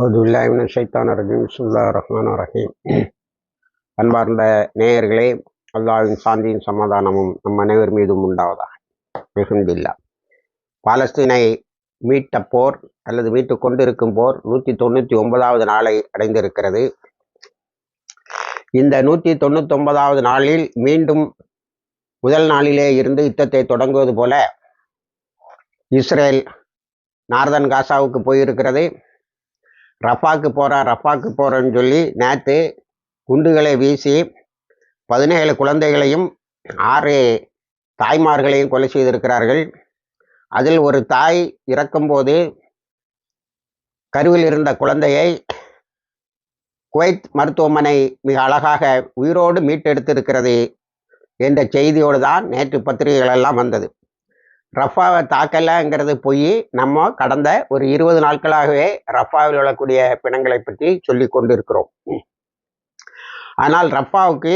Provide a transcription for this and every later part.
அவுதுல்லாஹிமின ஷைத்தான் ரஜீம் சுல்லா ரஹ்மான் ரஹீம் அன்பார்ந்த நேயர்களே அல்லாவின் சாந்தியின் சமாதானமும் நம் அனைவர் மீதும் உண்டாவதாக. மிகுந்தில்லா பாலஸ்தீனை மீட்ட போர் அல்லது மீட்டு கொண்டிருக்கும் போர் நூற்றி தொண்ணூற்றி ஒன்பதாவது நாளை அடைந்திருக்கிறது. இந்த நூற்றி தொண்ணூற்றி ஒன்பதாவது நாளில் மீண்டும் முதல் நாளிலே இருந்து யுத்தத்தை தொடங்குவது போல இஸ்ரேல் நார்தன் காசாவுக்கு போயிருக்கிறது. ரஃபாக்கு போகிறேன் ரஃபாக்கு போகிறேன்னு சொல்லி நேற்று குண்டுகளை வீசி பதினேழு குழந்தைகளையும் ஆறு தாய்மார்களையும் கொலை செய்திருக்கிறார்கள். அதில் ஒரு தாய் இறக்கும்போது கருவில் இருந்த குழந்தையை குவைத் மருத்துவமனை மிக அழகாக உயிரோடு மீட்டெடுத்திருக்கிறது என்ற செய்தியோடு தான் நேற்று பத்திரிகைகள் எல்லாம் வந்தது. ரஃபாவை தாக்கலைங்கிறது பொய் நம்ம கடந்த ஒரு இருபது நாட்களாகவே ரஃபாவில் உள்ளக்கூடிய பிணங்களை பற்றி சொல்லி கொண்டிருக்கிறோம். ஆனால் ரஃபாவுக்கு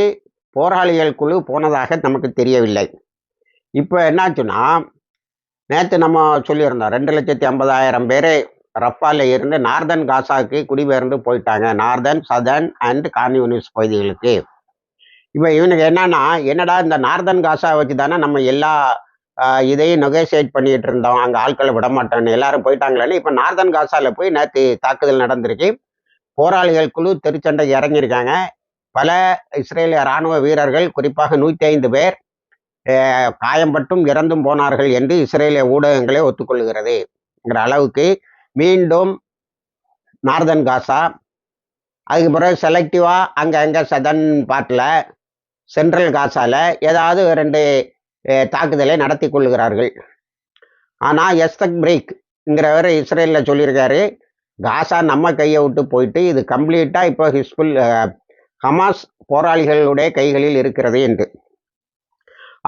போராளிகள் குழு போனதாக நமக்கு தெரியவில்லை. இப்போ என்னாச்சுன்னா நேற்று நம்ம சொல்லியிருந்தோம் ரெண்டு லட்சத்தி ஐம்பதாயிரம் பேர் ரஃபாவில் இருந்து நார்தன் காசாவுக்கு குடிபெயர்ந்து போயிட்டாங்க நார்தன் சதர்ன் அண்ட் கான்யூனிஸ்ட் பகுதிகளுக்கு. இப்போ இவனுக்கு என்னன்னா என்னடா இந்த நார்தன் காசா வச்சு தானே நம்ம எல்லா இதையும் நெகோசியேட் பண்ணிட்டு இருந்தோம். அங்கே ஆட்களை விட மாட்டோம்னு எல்லாரும் போயிட்டாங்களேன்னு இப்போ நார்தன் காசாவில் போய் நேற்று தாக்குதல் நடந்திருக்கு. போராளிகள் குழு திருச்சண்டை இறங்கியிருக்காங்க. பல இஸ்ரேலிய இராணுவ வீரர்கள் குறிப்பாக நூற்றி ஐந்து பேர் காயம்பட்டும் இறந்தும் போனார்கள் என்று இஸ்ரேலிய ஊடகங்களே ஒத்துக்கொள்கிறது. அளவுக்கு மீண்டும் நார்தன் காசா அதுக்கு பிறகு செலக்டிவாக அங்கே அங்கே சதன் பாட்டில் சென்ட்ரல் காசாவில் ஏதாவது ரெண்டு தாக்குதலை நடத்தி கொள்கிறார்கள் ஆனால் எஸ்தக் பிரேக்ங்கிறவர் இஸ்ரேலில் சொல்லியிருக்காரு காசா நம்ம கையை விட்டு போயிட்டு இது கம்ப்ளீட்டாக இப்போ ஹிஸ்புல் ஹமாஸ் போராளிகளுடைய கைகளில் இருக்கிறது என்று.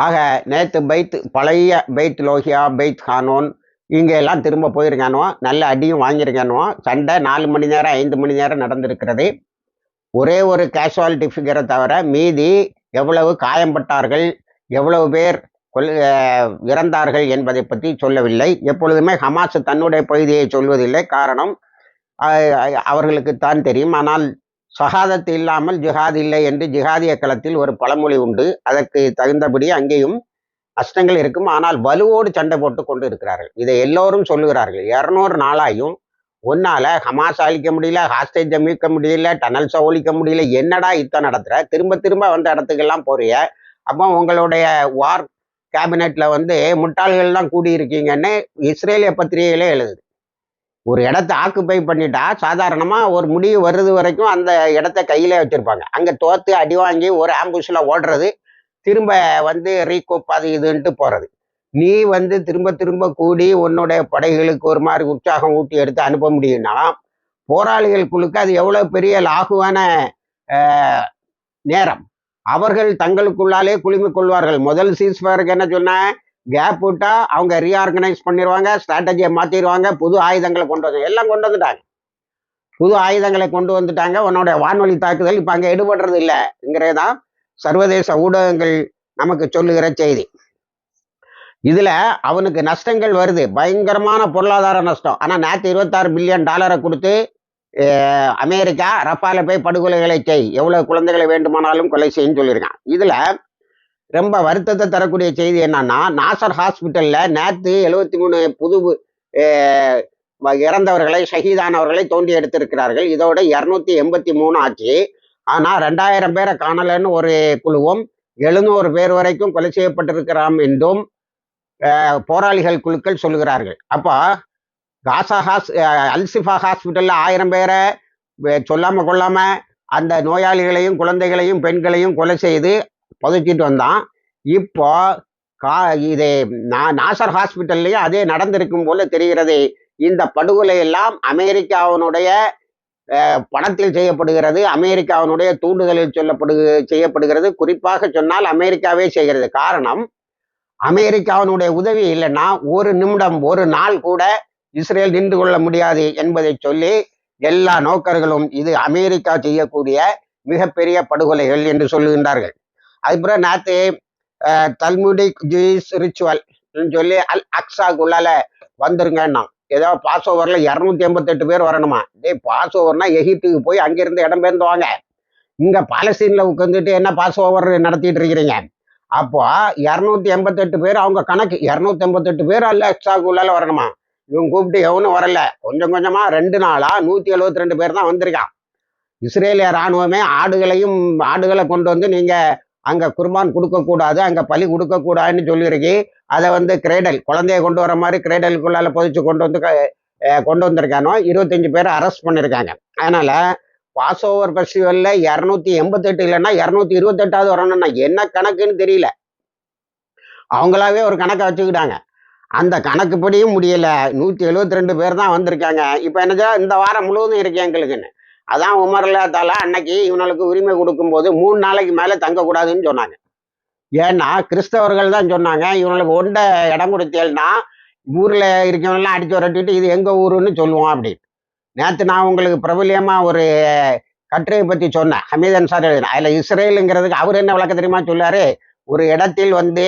ஆக நேற்று பைத் பழைய பைத் லோஹியா பைத் ஹானோன் இங்கே எல்லாம் திரும்ப போயிருக்கானோ நல்ல அடியும் வாங்கியிருக்கானோ சண்டை நாலு மணி நேரம் ஐந்து மணி நேரம் நடந்திருக்கிறது. ஒரே ஒரு கேஷுவாலிட்டி ஃபிகரை தவிர மீதி எவ்வளவு காயம்பட்டார்கள் எவ்வளவு பேர் கொல் இறந்தார்கள் என்பதை பற்றி சொல்லவில்லை. எப்பொழுதுமே ஹமாஸ் தன்னுடைய பகுதியை சொல்வதில்லை. காரணம் அவர்களுக்கு தான் தெரியும். ஆனால் சகாதத்து இல்லாமல் ஜிஹாத் இல்லை என்று ஜிஹாதிய களத்தில் ஒரு பழமொழி உண்டு. அதற்கு தகுந்தபடி அங்கேயும் நஷ்டங்கள் இருக்கும். ஆனால் வலுவோடு சண்டை போட்டு கொண்டு இருக்கிறார்கள். இதை எல்லோரும் சொல்லுகிறார்கள். இரநூறு நாளாயும் ஒன்னால ஹமாஸ் அழிக்க முடியல ஹாஸ்டேஜை மீட்க முடியல டனல்ஸை ஒழிக்க முடியல என்னடா யுத்தம் நடத்துற? திரும்ப திரும்ப வந்த இடத்துக்கெல்லாம் போறிய? அப்போ உங்களுடைய வார் கேபினெட்ல வந்து முட்டாள்கள்லாம் கூடியிருக்கீங்கன்னு இஸ்ரேலிய பத்திரிகையிலே எழுதுது. ஒரு இடத்த ஆக்குப்பை பண்ணிட்டா சாதாரணமாக ஒரு முடிவு வர்றது வரைக்கும் அந்த இடத்த கையிலே வச்சுருப்பாங்க. அங்கே தோத்து அடி வாங்கி ஒரு ஆம்புஷில் ஓடுறது திரும்ப வந்து ரீகோப் அது இதுன்ட்டு போகிறது நீ வந்து திரும்ப திரும்ப கூடி உன்னுடைய படைகளுக்கு ஒரு மாதிரி உற்சாகம் ஊட்டி எடுத்து அனுப்ப முடியும்னா போராளிகள் குழுக்கு அது எவ்வளோ பெரிய லாகுவான நேரம். அவர்கள் தங்களுக்குள்ளாலே குளிமை கொள்வார்கள். முதல் சீஸ்ஃபயருக்கு என்ன சொன்ன? கேப் விட்டா அவங்க ரீஆர்கனைஸ் பண்ணிடுவாங்க ஸ்ட்ராட்டஜியை மாற்றிடுவாங்க புது ஆயுதங்களை கொண்டு வந்து எல்லாம் கொண்டு வந்துட்டாங்க. புது ஆயுதங்களை கொண்டு வந்துட்டாங்க. உன்னோட வானொலி தாக்குதல் இப்போ அங்கே எடுபடுறது இல்லைங்கிறதான் சர்வதேச ஊடகங்கள் நமக்கு சொல்லுகிற செய்தி. இதுல அவனுக்கு நஷ்டங்கள் வருது. பயங்கரமான பொருளாதார நஷ்டம். ஆனால் நேற்று இருபத்தாறு பில்லியன் டாலரை கொடுத்து அமெரிக்கா ரஃபால போய் படுகொலைகளை செய். எவ்வளவு குழந்தைகளை வேண்டுமானாலும் கொலை செய்யும் சொல்லியிருக்கான் இதுல ரொம்ப வருத்தத்தை தரக்கூடிய செய்தி என்னன்னா நாசர் ஹாஸ்பிட்டல்ல நேற்று எழுபத்தி மூணு புது இறந்தவர்களை ஷஹீதானவர்களை தோண்டி எடுத்திருக்கிறார்கள். இதோட இரநூத்தி எண்பத்தி மூணு ஆச்சு. ஆனால் ரெண்டாயிரம் பேரை காணலன்னு ஒரு குழுவும் எழுநூறு பேர் வரைக்கும் கொலை செய்யப்பட்டிருக்கிறாம் என்றும் போராளிகள் குழுக்கள் சொல்லுகிறார்கள். அப்போ காசா ஹாஸ் அல்சிஃபா ஹாஸ்பிட்டலில் ஆயிரம் பேரை சொல்லாமல் கொள்ளாமல் அந்த நோயாளிகளையும் குழந்தைகளையும் பெண்களையும் கொலை செய்து புதைச்சிட்டு வந்தான். இப்போ கா இது நாசர் ஹாஸ்பிட்டல்லையும் அதே நடந்திருக்கும் போல தெரிகிறது. இந்த படுகொலை எல்லாம் அமெரிக்காவினுடைய பணத்தில் செய்யப்படுகிறது அமெரிக்காவினுடைய தூண்டுதலில் சொல்லப்படு செய்யப்படுகிறது. குறிப்பாக சொன்னால் அமெரிக்காவே செய்கிறது. காரணம் அமெரிக்காவினுடைய உதவி இல்லைன்னா ஒரு நிமிடம் ஒரு நாள் கூட இஸ்ரேல் நின்று கொள்ள முடியாது என்பதை சொல்லி எல்லா நோக்கர்களும் இது அமெரிக்கா செய்யக்கூடிய மிகப்பெரிய படுகொலைகள் என்று சொல்லுகின்றார்கள். அதுபோல நேற்று தல்முடிக் ஜூயிஸ் ரிச்சுவல் சொல்லி அல் அக்ஸாக்குள்ளால வந்துருங்கன்னா ஏதோ பாஸ் ஓவரில் இரநூத்தி எண்பத்தெட்டு பேர் வரணுமா? டே பாஸ் ஓவர்னா எகிப்துக்கு போய் அங்கிருந்து இடம்பெயர்ந்து வாங்க. இங்கே பாலஸ்தீனில் உட்காந்துட்டு என்ன பாஸ் ஓவர் நடத்திட்டு இருக்கிறீங்க? அப்போ இரநூத்தி எண்பத்தெட்டு பேர் அவங்க கணக்கு. இரநூத்தி எண்பத்தெட்டு பேர் அல்ல எக்ஸ்ட்ராக்குள்ளால வரணுமா? இவங்க கூப்பிட்டு எவனும் வரல. கொஞ்சம் கொஞ்சமா ரெண்டு நாளா நூத்தி எழுபத்தி ரெண்டு பேர் தான் வந்திருக்கான். இஸ்ரேலிய ராணுவமே ஆடுகளையும் ஆடுகளை கொண்டு வந்து நீங்க அங்க குர்பான் கொடுக்க கூடாது அங்க பலி கொடுக்கக்கூடாதுன்னு சொல்லியிருக்கி. சொல்லியிருக்கு அதை வந்து கிரேடல் குழந்தைய கொண்டு வர மாதிரி கிரேடலுக்குள்ளால பொதிச்சு கொண்டு வந்து கொண்டு வந்திருக்கானோ இருபத்தஞ்சு பேரை அரெஸ்ட் பண்ணியிருக்காங்க. அதனால பாஸ் ஓவர் ஃபெஸ்டிவலில் இரநூத்தி எண்பத்தெட்டு இல்லைன்னா இரநூத்தி இருபத்தெட்டாவது வரணும்னா என்ன கணக்குன்னு தெரியல. அவங்களாவே ஒரு கணக்கை வச்சுக்கிட்டாங்க. அந்த கணக்குப்படியும் முடியல. நூற்றி எழுபத்தி ரெண்டு பேர் தான் வந்திருக்காங்க. இப்போ என்னச்சா இந்த வாரம் முழுவதும் இருக்கு எங்களுக்குன்னு. அதான் உமர்லாத்தால அன்னைக்கு இவனுக்கு உரிமை கொடுக்கும்போது மூணு நாளைக்கு மேலே தங்கக்கூடாதுன்னு சொன்னாங்க. ஏன்னா கிறிஸ்தவர்கள் தான் சொன்னாங்க இவனுக்கு ஒண்ட இடம் கொடுத்தேன்னா ஊரில் இருக்கவனெல்லாம் அடிச்சு விரட்டிட்டு இது எங்கள் ஊருன்னு சொல்லுவோம் அப்படின்னு. நேற்று நான் உங்களுக்கு பிரபலியமாக ஒரு கட்டுரையை பற்றி சொன்னேன் ஹமீதன் சார் எழுதினேன் அதில் இஸ்ரேலுங்கிறதுக்கு அவர் என்ன விளக்க தெரியுமா சொல்லாரு ஒரு இடத்தில் வந்து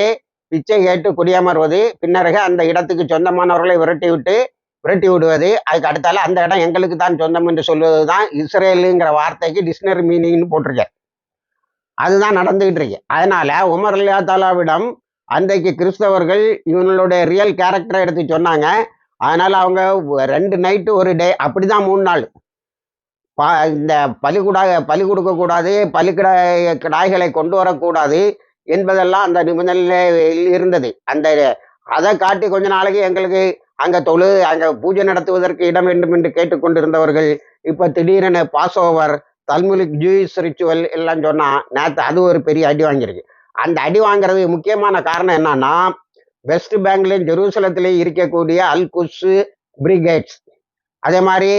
பிச்சை கேட்டு குடியமர்வது பின்னருக அந்த இடத்துக்கு சொந்தமானவர்களை விரட்டி விட்டு விரட்டி விடுவது அதுக்கு அடுத்தால அந்த இடம் எங்களுக்கு தான் சொந்தம் என்று சொல்வது தான் இஸ்ரேலுங்கிற வார்த்தைக்கு டிக்ஷனரி மீனிங்னு போட்டிருக்கேன். அதுதான் நடந்துகிட்டு இருக்கு. அதனால உமர் அல்லா தாலாவிடம் அன்றைக்கு கிறிஸ்தவர்கள் இவங்களுடைய ரியல் கேரக்டரை எடுத்து சொன்னாங்க. அதனால அவங்க ரெண்டு நைட்டு ஒரு டே அப்படிதான் மூணு நாள். பா இந்த பலிகுடா பலி கொடுக்கக்கூடாது பலிக்கிடா கிடாய்களை கொண்டு வரக்கூடாது. என்பதெல்லாம் அந்த நிபந்தனையில் இருந்தது. அந்த அதை காட்டி கொஞ்ச நாளைக்கு எங்களுக்கு அங்க தொழு அங்க பூஜை நடத்துவதற்கு இடம் வேண்டும் என்று கேட்டுக்கொண்டிருந்தவர்கள் இப்ப திடீரென Passover Talmudic Jewish ritual எல்லாம் சொன்னா நேற்று அது ஒரு பெரிய அடி வாங்கியிருக்கு. அந்த அடி வாங்குறதுக்கு முக்கியமான காரணம் என்னன்னா வெஸ்ட் பேங்க்லயும் ஜெருசலத்திலையும் இருக்கக்கூடிய அல் குஸ் பிரிகேட்ஸ் அதே மாதிரி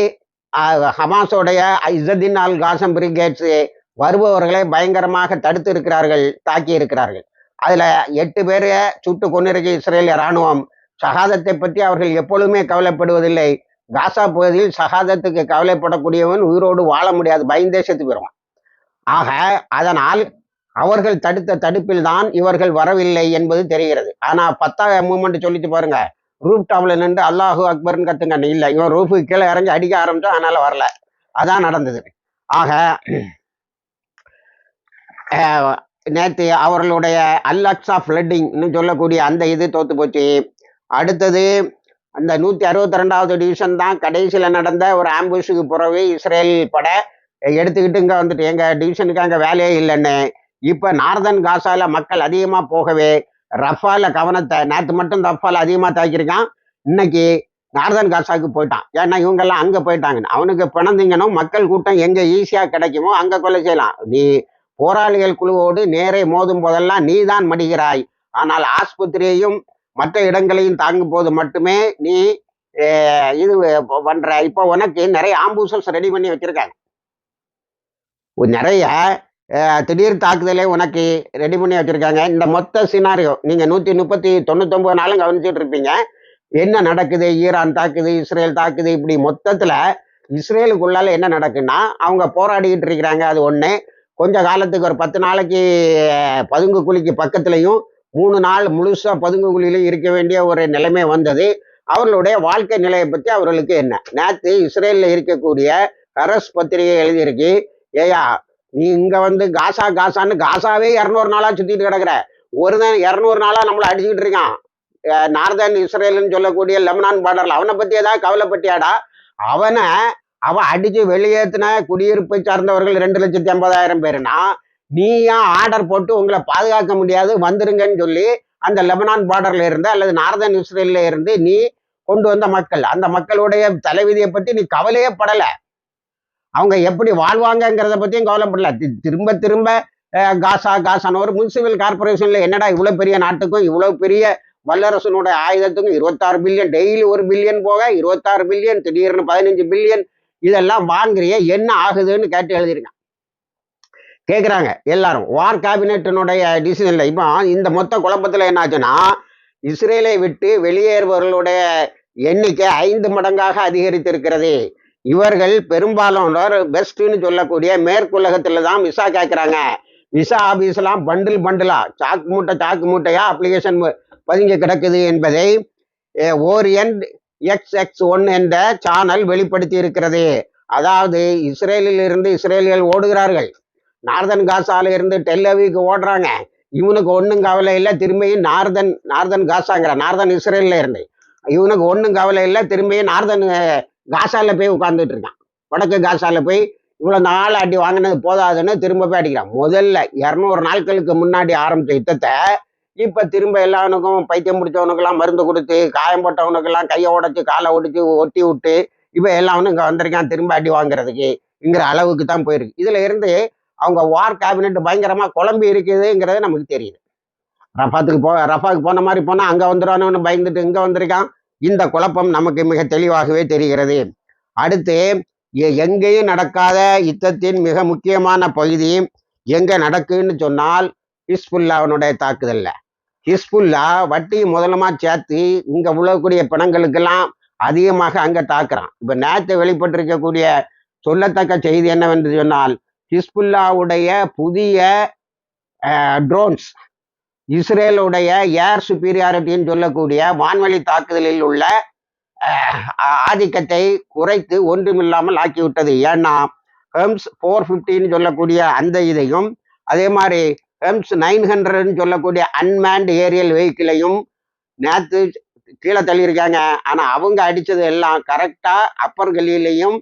ஹமாஸோடைய இசதின் அல் காசம் பிரிகேட்ஸு வருபவர்களை பயங்கரமாக தடுத்து இருக்கிறார்கள் தாக்கி இருக்கிறார்கள். அதுல எட்டு பேரை சுட்டு கொண்டிருக்க இஸ்ரேலிய ராணுவம் சகாதத்தை பற்றி அவர்கள் எப்பொழுதுமே கவலைப்படுவதில்லை. காசா பகுதியில் சகாதத்துக்கு கவலைப்படக்கூடியவன் உயிரோடு வாழ முடியாது பயந்தே செத்து போயிடுவான் ஆக அதனால் அவர்கள் தடுத்த தடுப்பில் தான் இவர்கள் வரவில்லை என்பது தெரிகிறது. ஆனா பத்தாவது மூமெண்ட் சொல்லிட்டு பாருங்க. ரூப் டாப்ல நின்று அல்லாஹு அக்பர்னு கத்துங்க. இல்லை இவன் ரூஃபுக்கு கீழே இறங்கி அடிக்க ஆரம்பிச்சோம் அதனால வரல. அதான் நடந்தது. ஆக நேற்று அவர்களுடைய அல்லக்ஸா ஃப்ளட்டிங்னு சொல்லக்கூடிய அந்த இது தோத்து போச்சு. அடுத்தது அந்த நூத்தி அறுபத்தி ரெண்டாவது டிவிஷன் தான் கடைசியில் நடந்த ஒரு ஆம்புஷுக்கு பிறகு இஸ்ரேல் பட எடுத்துக்கிட்டு இங்கே வந்துட்டு எங்கள் டிவிஷனுக்கு அங்கே வேலையே இல்லைன்னு. இப்போ நார்தன் காசாவில் மக்கள் அதிகமாக போகவே ரஃபால கவனத்தை நேற்று மட்டும் ரஃபால அதிகமாக தாக்கியிருக்கான். இன்னைக்கு நார்தன் காசாவுக்கு போயிட்டான். ஏன்னா இவங்கெல்லாம் அங்கே போயிட்டாங்க அவனுக்கு பிணந்திங்கனும் மக்கள் கூட்டம் எங்கே ஈஸியாக கிடைக்குமோ அங்கே கொலை செய்யலாம். நீ போராளிகள் குழுவோடு நேரே மோதும் போதெல்லாம் நீதான் மடிகிறாய். ஆனால் ஆஸ்பத்திரியையும் மற்ற இடங்களையும் தாங்கும் போது மட்டுமே நீ இது பண்ற. இப்போ உனக்கு நிறைய ஆம்பூசல்ஸ் ரெடி பண்ணி வச்சிருக்காங்க. நிறைய திடீர் தாக்குதலே உனக்கு ரெடி பண்ணி வச்சிருக்காங்க. இந்த மொத்த சினாரியோ நீங்க நூத்தி முப்பத்தி தொண்ணூத்தொன்பது நாளும் கவனிச்சுட்டு இருப்பீங்க. என்ன நடக்குது? ஈரான் தாக்குது இஸ்ரேல் தாக்குது இப்படி மொத்தத்துல இஸ்ரேலுக்குள்ளால என்ன நடக்குன்னா அவங்க போராடிக்கிட்டு இருக்கிறாங்க. அது ஒண்ணு. கொஞ்ச காலத்துக்கு ஒரு பத்து நாளைக்கு பதுங்கு குழிக்கு பக்கத்துலையும் மூணு நாள் முழுசா பதுங்கு குழியிலையும் இருக்க வேண்டிய ஒரு நிலைமை வந்தது. அவர்களுடைய வாழ்க்கை நிலையை பற்றி அவர்களுக்கு என்ன? நேற்று இஸ்ரேலில் இருக்கக்கூடிய ஹரஸ் பத்திரிகை எழுதியிருக்கு. ஏயா நீ இங்கே வந்து காசா காசான்னு காசாவே இரநூறு நாளாக சுற்றிட்டு கிடக்குற. ஒரு தான் இரநூறு நாளாக நம்மளை அடிச்சுக்கிட்டு இருக்கான். நார்தன் இஸ்ரேல்னு சொல்லக்கூடிய லெமனான் பார்டரில். அவனை பற்றி ஏதாவது கவலைப்பட்டியாடா? அவனை அவன் அடிச்சு வெளியேற்றின குடியிருப்பை சார்ந்தவர்கள் ரெண்டு லட்சத்தி ஐம்பதாயிரம் பேருனா நீ ஏன் ஆர்டர் போட்டு உங்களை பாதுகாக்க முடியாது? வந்துருங்கன்னு சொல்லி அந்த லெபனான் பார்டர்ல இருந்து அல்லது நார்தன் இஸ்ரேல்ல இருந்து நீ கொண்டு வந்த மக்கள். அந்த மக்களுடைய தலைவிதியை பத்தி நீ கவலையே படல. அவங்க எப்படி வாழ்வாங்கங்கிறத பத்தியும் கவலைப்படல. திரும்ப திரும்ப காசா காசான ஒரு முனிசிபல் கார்பரேஷன்ல என்னடா இவ்வளவு பெரிய நாட்டுக்கும் இவ்வளவு பெரிய வல்லரசனுடைய ஆயுதத்துக்கும் இருபத்தாறு பில்லியன் டெய்லி ஒரு பில்லியன் போக இருபத்தாறு பில்லியன் திடீர்னு பதினஞ்சு பில்லியன் இதெல்லாம் வாங்குறிய என்ன ஆகுதுன்னு கேட்டு எழுதிருங்க கேட்குறாங்க எல்லாரும். வார் கேபினெட்டினுடைய டிசிஷன்ல இப்போ இந்த மொத்த குழப்பத்தில் என்னாச்சுன்னா இஸ்ரேலை விட்டு வெளியேறுபவர்களுடைய எண்ணிக்கை ஐந்து மடங்காக அதிகரித்திருக்கிறது. இவர்கள் பெரும்பாலானோர் பெஸ்ட்னு சொல்லக்கூடிய மேற்குலகத்துல தான் விசா கேட்குறாங்க விசா ஆபீஸ்லாம் பண்டில் பண்டிலா சாக்கு மூட்டை சாக்கு மூட்டையா அப்ளிகேஷன் பதுங்கி கிடக்குது என்பதை ஓரியன்ட் எக்ஸ் எக்ஸ் ஒன் என்ற சேனல் வெளிப்படுத்தி இருக்கிறது அதாவது இஸ்ரேலில் இருந்து இஸ்ரேலியல் ஓடுகிறார்கள். நார்தன் காசால இருந்து டெல்லவிக்கு ஓடுறாங்க. இவனுக்கு ஒன்றும் கவலை இல்லை. திரும்பியும் நார்தன் நார்தன் காசாங்கிற நார்தன் இஸ்ரேலில் இருந்து. இவனுக்கு ஒன்றும் கவலை இல்லை. திரும்பியும் நார்தன் காசால போய் உட்கார்ந்துட்டு இருக்கான். வடக்கு காசால போய் இவ்வளோ நாள் அடி வாங்கினது போதாதுன்னு திரும்ப போய் அடிக்கிறான். முதல்ல இரநூறு நாட்களுக்கு முன்னாடி ஆரம்பித்த யுத்தத்தை இப்போ திரும்ப எல்லாவனுக்கும் பைத்தியம் பிடிச்சவனுக்கெல்லாம் மருந்து கொடுத்து காயம் போட்டவனுக்கெல்லாம் கையை உடச்சி காலை ஒடிச்சு ஒட்டி விட்டு இப்போ எல்லாவனும் இங்கே வந்திருக்கான் திரும்ப அடி வாங்குறதுக்குங்கிற அளவுக்கு தான் போயிருக்கு. இதுல இருந்து அவங்க வார் கேபினெட் பயங்கரமா குழம்பி இருக்குதுங்கிறது நமக்கு தெரியுது. ரஃபாத்துக்கு போ ரஃபாக்கு போன மாதிரி போனா அங்க வந்துடுவானு பயந்துட்டு இங்க வந்திருக்கான். இந்த குழப்பம் நமக்கு மிக தெளிவாகவே தெரிகிறது. அடுத்து எங்கேயும் நடக்காத யுத்தத்தின் மிக முக்கியமான பகுதி எங்க நடக்குன்னு சொன்னால் ஹிஸ்புல்லாவனுடைய தாக்குதல்ல. ஹிஸ்புல்லா வட்டி முதலமா சேர்த்து இங்க உழக்கூடிய பிணங்களுக்கெல்லாம் அதிகமாக அங்க தாக்குறான். இப்ப நேற்று வெளிப்பட்டிருக்கக்கூடிய சொல்லத்தக்க செய்தி என்னவென்று சொன்னால் ஹிஸ்புல்லாவுடைய புதிய ட்ரோன்ஸ் இஸ்ரேலுடைய ஏர் சுப்பீரியாரிட்டின்னு சொல்லக்கூடிய வான்வழி தாக்குதலில் உள்ள ஆதிக்கத்தை குறைத்து ஒன்றுமில்லாமல் ஆக்கிவிட்டது. ஏன்னா ஹெம்ஸ் ஃபோர் ஃபிஃப்டின்னு சொல்லக்கூடிய அந்த இதையும் அதே மாதிரி ஹெம்ஸ் நைன் ஹண்ட்ரட்னு சொல்லக்கூடிய அன்மேண்ட் ஏரியல் வெஹிக்கிளையும் நேற்று கீழே தள்ளியிருக்காங்க. ஆனால் அவங்க அடித்தது எல்லாம் கரெக்டாக அப்பர் கலியிலையும்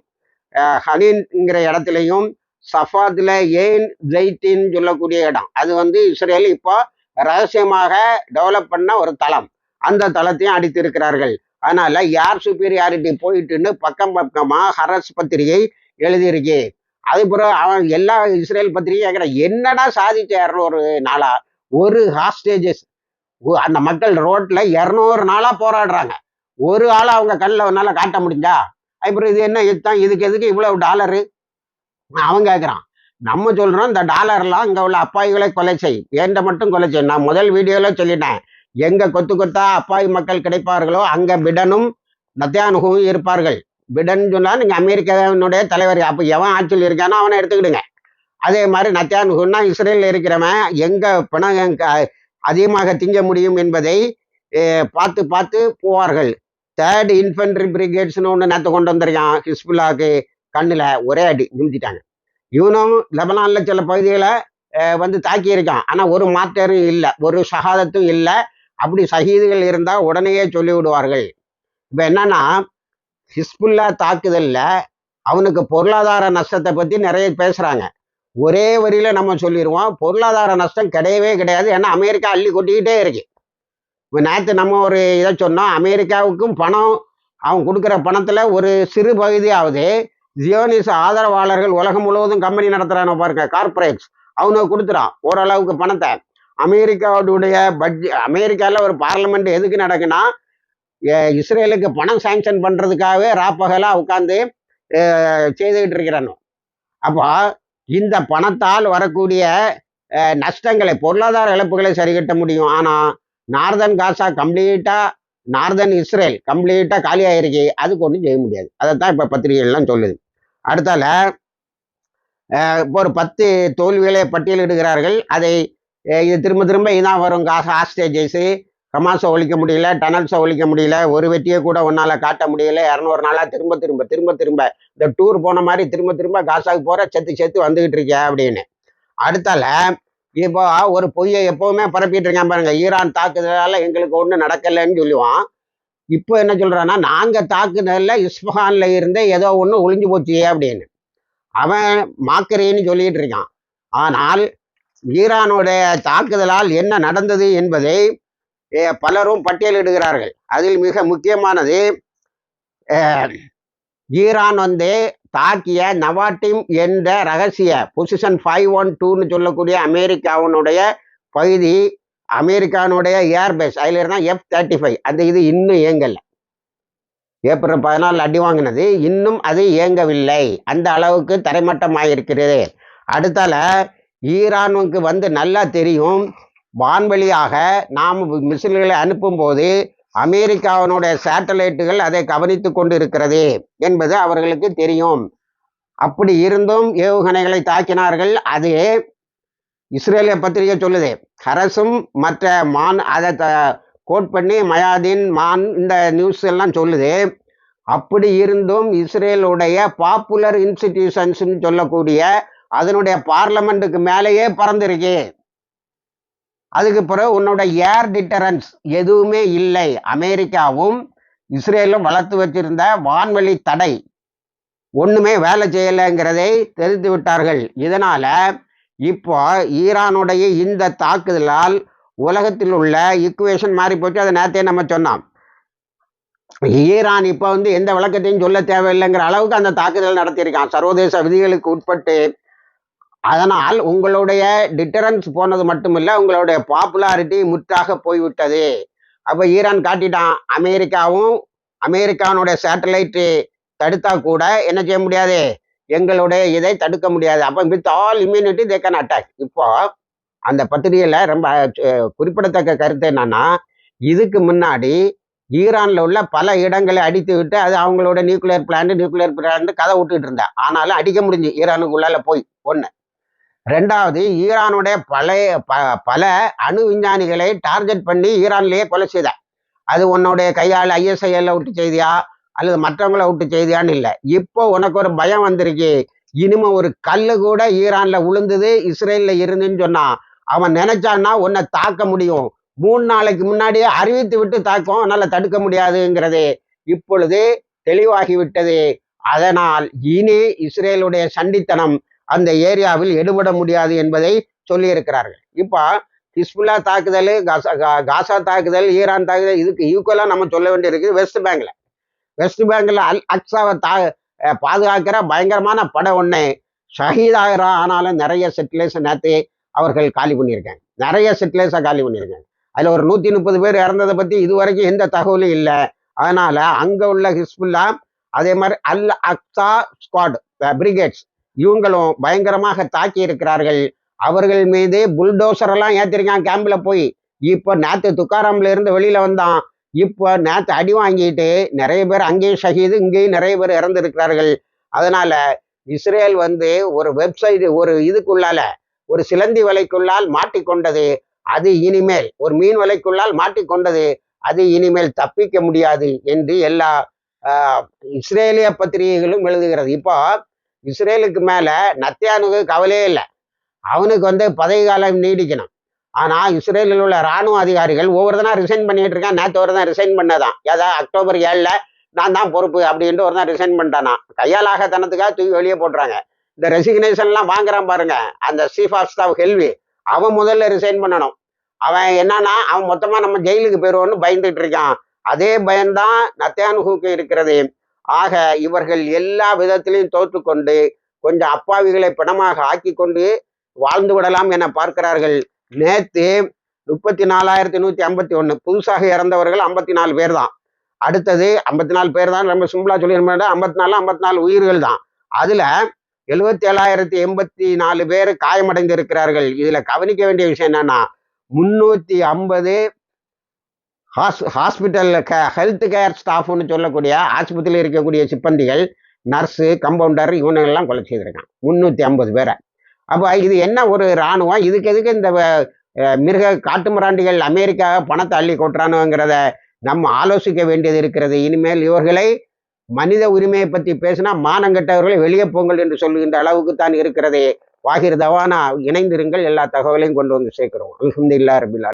ஹனீன்ங்கிற இடத்துலையும் சஃபாத்தில் ஏன் ஜெய்டின்னு சொல்லக்கூடிய இடம். அது வந்து இஸ்ரேல் இப்போ ரகசியமாக டெவலப் பண்ண ஒரு தளம். அந்த தளத்தையும் அடித்திருக்கிறார்கள். அதனால யார் சுப்பீரியாரிட்டி போயிட்டுன்னு பக்கம் பக்கமா ஹரஸ் பத்திரிகை எழுதியிருக்கேன் அது பிறகு அவன் எல்லா இஸ்ரேல் பத்திரிகையும் கேட்குற என்னடா சாதிச்ச ஒரு நாளா? ஒரு ஹாஸ்டேஜஸ் அந்த மக்கள் ரோட்ல இரநூறு நாளா போராடுறாங்க. ஒரு ஆளை அவங்க கண்ணில் ஒன்னால காட்ட முடிஞ்சா? அப்புறம் இது என்ன இதுதான் இதுக்கு எதுக்கு இவ்வளவு டாலரு அவன் கேட்குறான் நம்ம சொல்றோம் இந்த டாலர்லாம் இங்கே உள்ள அப்பாய்களை கொலை செய். ஏண்ட மட்டும் கொலை செய். நான் முதல் வீடியோல சொல்லிட்டேன். எங்க கொத்து கொத்தா அப்பாவி மக்கள் கிடைப்பார்களோ அங்க பிடனும் நத்தியானுகவும் இருப்பார்கள். பிடன் சொன்னா நீங்க அமெரிக்காவினுடைய தலைவர். அப்ப எவன் ஆட்சியில் இருக்கானோ அவனை எடுத்துக்கிடுங்க. அதே மாதிரி நத்தியானுகுன்னா இஸ்ரேலில் இருக்கிறவன் எங்க பணம் அதிகமாக திங்க முடியும் என்பதை பார்த்து பார்த்து போவார்கள். தேர்ட் இன்ஃபென்ட்ரி பிரிகேட்ஸ்னு ஒன்று நேற்று கொண்டு வந்திருக்கான் ஹிஸ்புல்லாக்கு கண்ணில் ஒரே அடி நிமித்திட்டாங்க இவனும் லெபனான்ல சில பகுதிகளை வந்து தாக்கியிருக்கான் ஆனால் ஒரு மாற்றரும் இல்லை ஒரு சகாதத்தும் இல்லை. அப்படி சகிதுகள் இருந்தால் உடனேயே சொல்லிவிடுவார்கள். இப்போ என்னன்னா ஹிஸ்புல்லா தாக்குதல்ல அவனுக்கு பொருளாதார நஷ்டத்தை பற்றி நிறைய பேசுகிறாங்க ஒரே வரியில நம்ம சொல்லிடுவோம் பொருளாதார நஷ்டம் கிடையவே கிடையாது. ஏன்னா அமெரிக்கா அள்ளி கொட்டிக்கிட்டே இருக்கு. இப்போ நேற்று நம்ம ஒரு இதை சொன்னோம் அமெரிக்காவுக்கும் பணம் அவன் கொடுக்குற பணத்தில் ஒரு சிறு பகுதியாவது ஜியோனிஸ் ஆதரவாளர்கள் உலகம் முழுவதும் கம்பெனி நடத்துகிறான பாருங்க கார்ப்பரேட்ஸ் அவனுக்கு கொடுத்துறான் ஓரளவுக்கு பணத்தை. அமெரிக்காவுடைய பட்ஜெட் அமெரிக்காவில் ஒரு பார்லிமெண்ட் எதுக்கு நடக்குன்னா இஸ்ரேலுக்கு பணம் சாங்ஷன் பண்ணுறதுக்காகவே ராப்பகலாக உட்காந்து செய்துக்கிட்டு இருக்கிறானோ? அப்போ இந்த பணத்தால் வரக்கூடிய நஷ்டங்களை பொருளாதார இழப்புகளை சரி கட்ட முடியும். ஆனால் நார்தன் காசா கம்ப்ளீட்டாக நார்தன் இஸ்ரேல் கம்ப்ளீட்டாக காலியாகிருக்கு அதுக்கு ஒன்றும் செய்ய முடியாது. அதைத்தான் இப்போ பத்திரிகைகள்லாம் சொல்லுது. அடுத்தால இப்போ ஒரு பத்து தோல்விகளை பட்டியலிடுகிறார்கள். அதை இது திரும்ப திரும்ப இதான் வரும். காசா ஹாஸ்டேஜஸு கமாசை ஒழிக்க முடியல டனல்ஸை ஒழிக்க முடியல ஒரு வெட்டியை கூட ஒன்றால் காட்ட முடியல இரநூறு நாளாக திரும்ப திரும்ப திரும்ப திரும்ப இந்த டூர் போன மாதிரி திரும்ப திரும்ப காசாக்கு போகிற செத்து செத்து வந்துகிட்டு இருக்கியா அப்படின்னு. அடுத்தால இப்போ ஒரு பொய்யை எப்பவுமே பரப்பிட்டு இருக்கான் பாருங்க ஈரான் தாக்குதலால எங்களுக்கு ஒன்றும் நடக்கலைன்னு சொல்லுவான். இப்போ என்ன சொல்றான்னா நாங்கள் தாக்குதல்ல இஸ்பஹான்ல இருந்தே ஏதோ ஒன்று ஒளிஞ்சு போச்சு அப்படின்னு. அவன் மாக்கரேன்னு சொல்லிட்டு இருக்கான். ஆனால் ஈரானுடைய தாக்குதலால் என்ன நடந்தது என்பதை பலரும் பட்டியலிடுகிறார்கள். அதில் மிக முக்கியமானது ஈரான் வந்து தாக்கிய நவாட்டிம் என்ற ரகசிய பொசிஷன் ஃபைவ் ஒன் டூன்னு சொல்லக்கூடிய அமெரிக்காவினுடைய பகுதி அமெரிக்கானுடைய ஏர்பேஸ் அதில் இருந்தால் எஃப் தேர்ட்டி ஃபைவ் அந்த இது இன்னும் இயங்கலை. ஏப்ரல் பதினாலு அடி வாங்கினது இன்னும் அது இயங்கவில்லை. அந்த அளவுக்கு தரைமட்டமாயிருக்கிறது. அடுத்தால ஈரானுக்கு வந்து நல்லா தெரியும். வான்வழியாக நாம் மிசில்களை அனுப்பும்போது அமெரிக்காவினுடைய சேட்டலைட்டுகள் அதை கவனித்து கொண்டு இருக்கிறது என்பது அவர்களுக்கு தெரியும். அப்படி இருந்தும் ஏவுகணைகளை தாக்கினார்கள். அது இஸ்ரேலிய பத்திரிகை சொல்லுது அரசும் மற்ற மான் அதை த- கோட் பண்ணி மயாதீன் மான் இந்த நியூஸ் எல்லாம் சொல்லுது. அப்படி இருந்தும் இஸ்ரேலுடைய பாப்புலர் இன்ஸ்டிடியூஷன்ஸ்னு சொல்லக்கூடிய அதனுடைய பார்லமெண்ட்டுக்கு மேலேயே பறந்துருக்கு. அதுக்கு பிறகு உன்னோட ஏர் டிட்டரன்ஸ் எதுவுமே இல்லை. அமெரிக்காவும் இஸ்ரேலும் வளர்த்து வச்சிருந்த வான்வழி தடை ஒண்ணுமே வேலை செய்யலைங்கிறதை தெரிந்து விட்டார்கள். இதனால இப்போ ஈரானுடைய இந்த தாக்குதலால் உலகத்தில் உள்ள ஈக்குவேஷன் மாறி போச்சு. அதை நேரத்தையே நம்ம சொன்னோம். ஈரான் இப்போ வந்து எந்த விளக்கத்தையும் சொல்ல தேவையில்லைங்கிற அளவுக்கு அந்த தாக்குதல் நடத்தியிருக்கான். சர்வதேச விதிகளுக்கு உட்பட்டு அதனால் உங்களுடைய டிட்டரன்ஸ் போனது மட்டுமில்ல உங்களுடைய பாப்புலாரிட்டி முற்றாக போய்விட்டது. அப்போ ஈரான் காட்டிட்டான். அமெரிக்காவும் அமெரிக்கானுடைய சேட்டலைட்டு தடுத்தா கூட என்ன செய்ய முடியாது? எங்களுடைய இதை தடுக்க முடியாது. அப்போ with all immunity they can attack இப்போ அந்த பத்திரிகையில் ரொம்ப குறிப்பிடத்தக்க கருத்து என்னன்னா இதுக்கு முன்னாடி ஈரானில் உள்ள பல இடங்களை அடித்து விட்டு அது அவங்களோட நியூக்ளியர் பிளான்ட் நியூக்ளியர் பிளான்ட் கதை விட்டுட்டு இருந்தா. ஆனாலும் அடிக்க முடிஞ்சு. ஈரானுக்குள்ளால போய் ஒன்று ரெண்டாவது ஈரானுடைய பழைய ப- பல அணு விஞ்ஞானிகளை டார்கெட் பண்ணி ஈரான்லேயே கொலை செய்த. அது உன்னுடைய கையால் ஐஎஸ்ஐஎல்ல விட்டு செய்தியா? அல்லது மற்றவங்கள விட்டு செய்தியான்னு இல்லை. இப்போ உனக்கு ஒரு பயம் வந்திருக்கு. இனிமே ஒரு கல்லு கூட ஈரான்ல உளுந்தது இஸ்ரேல்ல இருந்துன்னு சொன்னான் அவன் நினைச்சான்னா உன்னை தாக்க முடியும். மூணு நாளைக்கு முன்னாடியே அறிவித்து விட்டு தாக்கம் அதனால தடுக்க முடியாதுங்கிறது. இப்பொழுது தெளிவாகிவிட்டது அதனால் இனி இஸ்ரேலுடைய சண்டித்தனம் அந்த ஏரியாவில் எடுபட முடியாது என்பதை சொல்லியிருக்கிறார்கள். இப்போ ஹிஸ்புல்லா தாக்குதல் காசா கா- காசா தாக்குதல் ஈரான் தாக்குதல் இதுக்கு ஈக்குவலாக நம்ம சொல்ல வேண்டியிருக்குது வெஸ்ட் பேங்க்ல வெஸ்ட் பேங்க்ல அல் அக்ஸாவை தா பாதுகாக்கிற பயங்கரமான படம் ஒன்று ஷஹீதாகிறான் ஆனாலும் நிறைய செட்டிலேஷன் நேற்று அவர்கள் காலி பண்ணியிருக்காங்க. நிறைய செட்டிலேஸை காலி பண்ணியிருக்காங்க. அதில் ஒரு நூற்றி முப்பது பேர் இறந்ததை பற்றி இது வரைக்கும் எந்த தகவலும் இல்லை. அதனால் அங்கே உள்ள ஹிஸ்புல்லா அதே மாதிரி அல் அக்ஸா ஸ்குவாட் பிரிகேட்ஸ் இவங்களும் பயங்கரமாக தாக்கி இருக்கிறார்கள். அவர்கள் மீது புல்டோசர் எல்லாம் ஏத்திருக்கான் கேம்ப்ல போய். இப்போ நேத்து துக்காராம்ல இருந்து வெளியில வந்தான். இப்போ நேத்து அடி வாங்கிட்டு நிறைய பேர் அங்கேயும் ஷஹீது இங்கேயும் நிறைய பேர் இறந்திருக்கிறார்கள். அதனால இஸ்ரேல் வந்து ஒரு வெப்சைட் ஒரு இதுக்குள்ளால ஒரு சிலந்தி வலைக்குள்ளால் மாட்டிக்கொண்டது. அது இனிமேல் ஒரு மீன் வலைக்குள்ளால் மாட்டிக்கொண்டது. அது இனிமேல் தப்பிக்க முடியாது என்று எல்லா இஸ்ரேலிய பத்திரிகைகளும் எழுதுகிறது. இப்போ இஸ்ரேலுக்கு மேலே நத்தியானுக்கு கவலையே இல்லை. அவனுக்கு வந்து பதவி காலம் நீடிக்கணும். ஆனால் இஸ்ரேலில் உள்ள ராணுவ அதிகாரிகள் ஒவ்வொருத்தனா ரிசைன் பண்ணிட்டு இருக்கான். நேற்று ஒரு தான் ரிசைன் பண்ணதான். ஏதா அக்டோபர் ஏழில் நான் தான் பொறுப்பு அப்படின்ட்டு ஒரு தான் ரிசைன் பண்ணிட்டானா. கையாலாக தனத்துக்காக தூக்கி வெளியே போடுறாங்க இந்த ரெசிக்னேஷன்லாம் வாங்குறான் பாருங்க. அந்த சீஃப் ஆஃப் ஸ்டாஃப் ஹெல்வி அவன் முதல்ல ரிசைன் பண்ணணும். அவன் என்னன்னா அவன் மொத்தமாக நம்ம ஜெயிலுக்கு போயிடுவோன்னு பயந்துட்டு இருக்கான். அதே பயம்தான் நத்தியானுகுக்கு இருக்கிறது ஆக இவர்கள் எல்லா விதத்திலையும் தோற்றுக்கொண்டு கொஞ்சம் அப்பாவிகளை பணமாக ஆக்கி கொண்டு வாழ்ந்து விடலாம் என பார்க்கிறார்கள். நேத்து முப்பத்தி நாலாயிரத்தி நூத்தி ஐம்பத்தி ஒன்று புதுசாக இறந்தவர்கள் ஐம்பத்தி நாலு பேர் தான் அடுத்தது ஐம்பத்தி நாலு பேர் தான் நம்ம சிம்பிளா சொல்லியிருந்தா ஐம்பத்தி நாலு ஐம்பத்தி நாலு உயிர்கள் தான். அதுல எழுபத்தி ஏழாயிரத்தி எண்பத்தி நாலு பேர் காயமடைந்து இருக்கிறார்கள் இதுல கவனிக்க வேண்டிய விஷயம் என்னன்னா முன்னூத்தி ஐம்பது ஹாஸ் ஹாஸ்பிட்டல் ஹெல்த் கேர் ஸ்டாஃப்னு சொல்லக்கூடிய ஆஸ்பத்திரியில் இருக்கக்கூடிய சிப்பந்திகள் நர்ஸு கம்பவுண்டர் இவனுங்கெல்லாம் கொலை செய்திருக்கான் முந்நூற்றி ஐம்பது பேரை. அப்போ இது என்ன ஒரு இராணுவம்? இதுக்கு எதுக்கு இந்த மிருக காட்டு மிராண்டிகள் அமெரிக்கா பணத்தை அள்ளி கொட்டுறானுங்கிறத நம்ம ஆலோசிக்க வேண்டியது இருக்கிறது. இனிமேல் இவர்களை மனித உரிமையை பற்றி பேசினா மானங்கட்டவர்களை வெளியே போங்கள் என்று சொல்லுகின்ற அளவுக்கு தான் இருக்கிறதே. வாகிர் தவானா இணைந்திருங்கள். எல்லா தகவலையும் கொண்டு வந்து சேர்க்கிறோம். அலமதுல்லா ரபில்